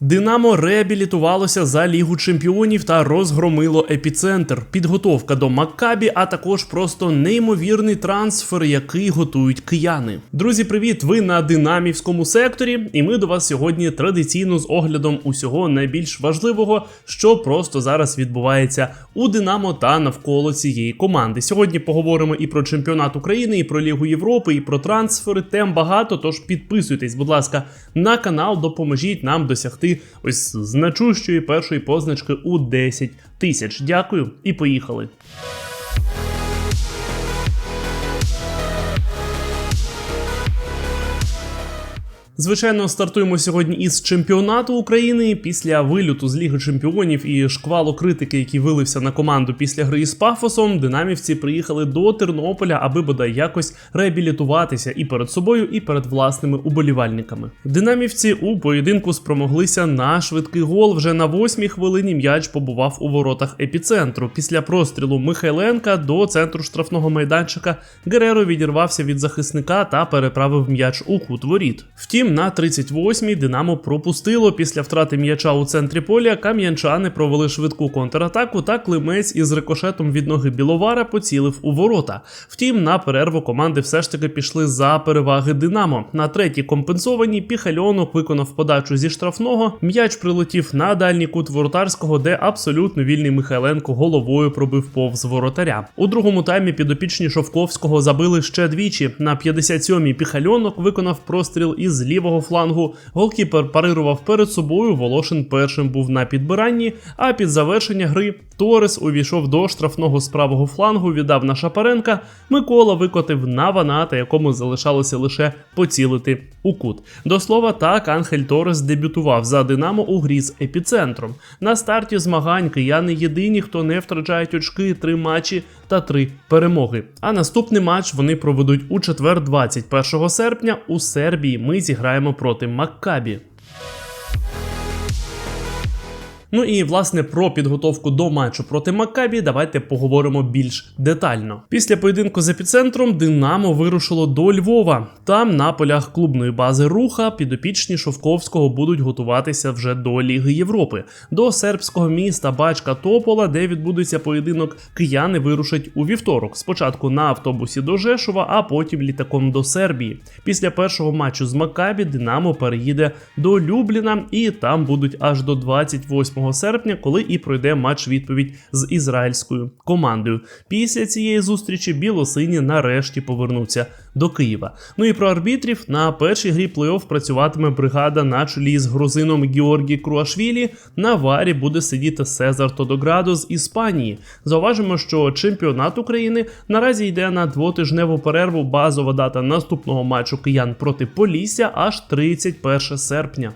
Динамо реабілітувалося за Лігу чемпіонів та розгромило епіцентр. Підготовка до Маккабі, а також просто неймовірний трансфер, який готують кияни. Друзі, привіт! Ви на динамівському секторі, і ми до вас сьогодні традиційно з оглядом усього найбільш важливого, що просто зараз відбувається у Динамо та навколо цієї команди. Сьогодні поговоримо і про чемпіонат України, і про Лігу Європи, і про трансфери. Тем багато. Тож підписуйтесь, будь ласка, на канал, допоможіть нам досягти ось значущої першої позначки у 10 тисяч. Дякую і поїхали. Звичайно, стартуємо сьогодні із чемпіонату України після вилюту з Ліги Чемпіонів і шквалу критики, який вилився на команду після гри із Пафосом. Динамівці приїхали до Тернополя, аби бодай якось реабілітуватися і перед собою, і перед власними уболівальниками. Динамівці у поєдинку спромоглися на швидкий гол. Вже на восьмій хвилині м'яч побував у воротах епіцентру. Після прострілу Михайленка до центру штрафного майданчика Гереро відірвався від захисника та переправив м'яч у кут воріт. Втім, на 38-й Динамо пропустило після втрати м'яча у центрі поля. Кам'янчани провели швидку контратаку, та Климець із рикошетом від ноги Біловара поцілив у ворота. Втім, на перерву команди все ж таки пішли за переваги Динамо. На третій компенсованій Піхальонок виконав подачу зі штрафного. М'яч прилетів на дальній кут воротарського, де абсолютно вільний Михайленко головою пробив повз воротаря. У другому таймі підопічні Шовковського забили ще двічі. На 57-й Піхальонок виконав простріл із лівого флангу. Голкіпер парирував перед собою. Волошин першим був на підбиранні. А під завершення гри Торес увійшов до штрафного з правого флангу, віддав на Шапаренка. Микола викотив на ваната, якому залишалося лише поцілити у кут. До слова, так Анхель Торес дебютував за Динамо у грі з епіцентром. На старті змагань кияни єдині, хто не втрачають очки, три матчі та три перемоги. А наступний матч вони проведуть у четвер, 21 серпня, у Сербії. Ми зіграємо проти Маккабі. Ну і власне про підготовку до матчу проти Маккабі давайте поговоримо більш детально. Після поєдинку з епіцентром Динамо вирушило до Львова. Там на полях клубної бази руха підопічні Шовковського будуть готуватися вже до Ліги Європи. До сербського міста Бачка Топола, де відбудеться поєдинок, кияни вирушать у вівторок. Спочатку на автобусі до Жешова, а потім літаком до Сербії. Після першого матчу з Маккабі Динамо переїде до Любліна, і там будуть аж до 28 серпня, коли і пройде матч відповідь з ізраїльською командою. Після цієї зустрічі білосині нарешті повернуться до Києва. Ну і про арбітрів на першій грі плей-офф працюватиме бригада на чолі з грузином Георгі Круашвілі. На варі буде сидіти Сезар Тодоградо з Іспанії. Зауважимо, що чемпіонат України наразі йде на двотижневу перерву. Базова дата наступного матчу киян проти Полісся аж 31 серпня.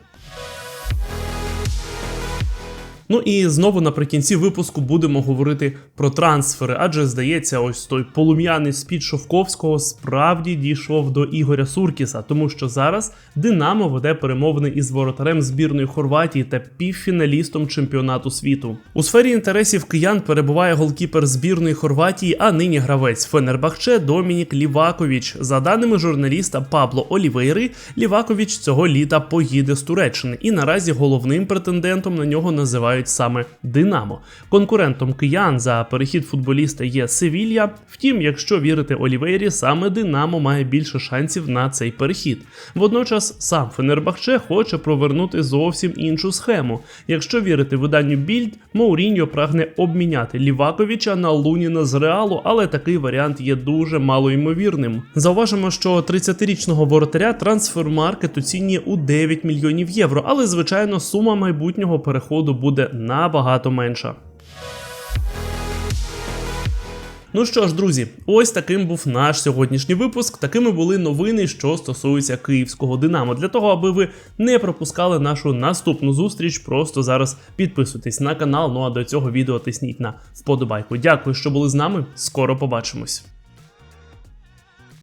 Ну і знову наприкінці випуску будемо говорити про трансфери, адже здається, ось той полум'яний спід Шовковського справді дійшов до Ігоря Суркіса, тому що зараз Динамо веде перемовини із воротарем збірної Хорватії та півфіналістом чемпіонату світу. У сфері інтересів киян перебуває голкіпер збірної Хорватії, а нині гравець Фенербахче Домінік Лівакович. За даними журналіста Пабло Олівейри, Лівакович цього літа поїде з Туреччини, і наразі головним претендентом на нього називають саме Динамо. Конкурентом киян за перехід футболіста є Севілья. Втім, якщо вірити Олівейрі, саме Динамо має більше шансів на цей перехід. Водночас сам Фенербахче хоче провернути зовсім іншу схему. Якщо вірити виданню Більд, Моуріньо прагне обміняти Ліваковича на Луніна з Реалу, але такий варіант є дуже малоймовірним. Зауважимо, що 30-річного воротаря трансфермаркет оцінює у 9 мільйонів євро, але звичайно сума майбутнього переходу набагато менша. Ну що ж, друзі, ось таким був наш сьогоднішній випуск. Такими були новини, що стосуються київського Динамо. Для того, аби ви не пропускали нашу наступну зустріч, просто зараз підписуйтесь на канал. Ну а до цього відео тисніть на вподобайку. Дякую, що були з нами. Скоро побачимось.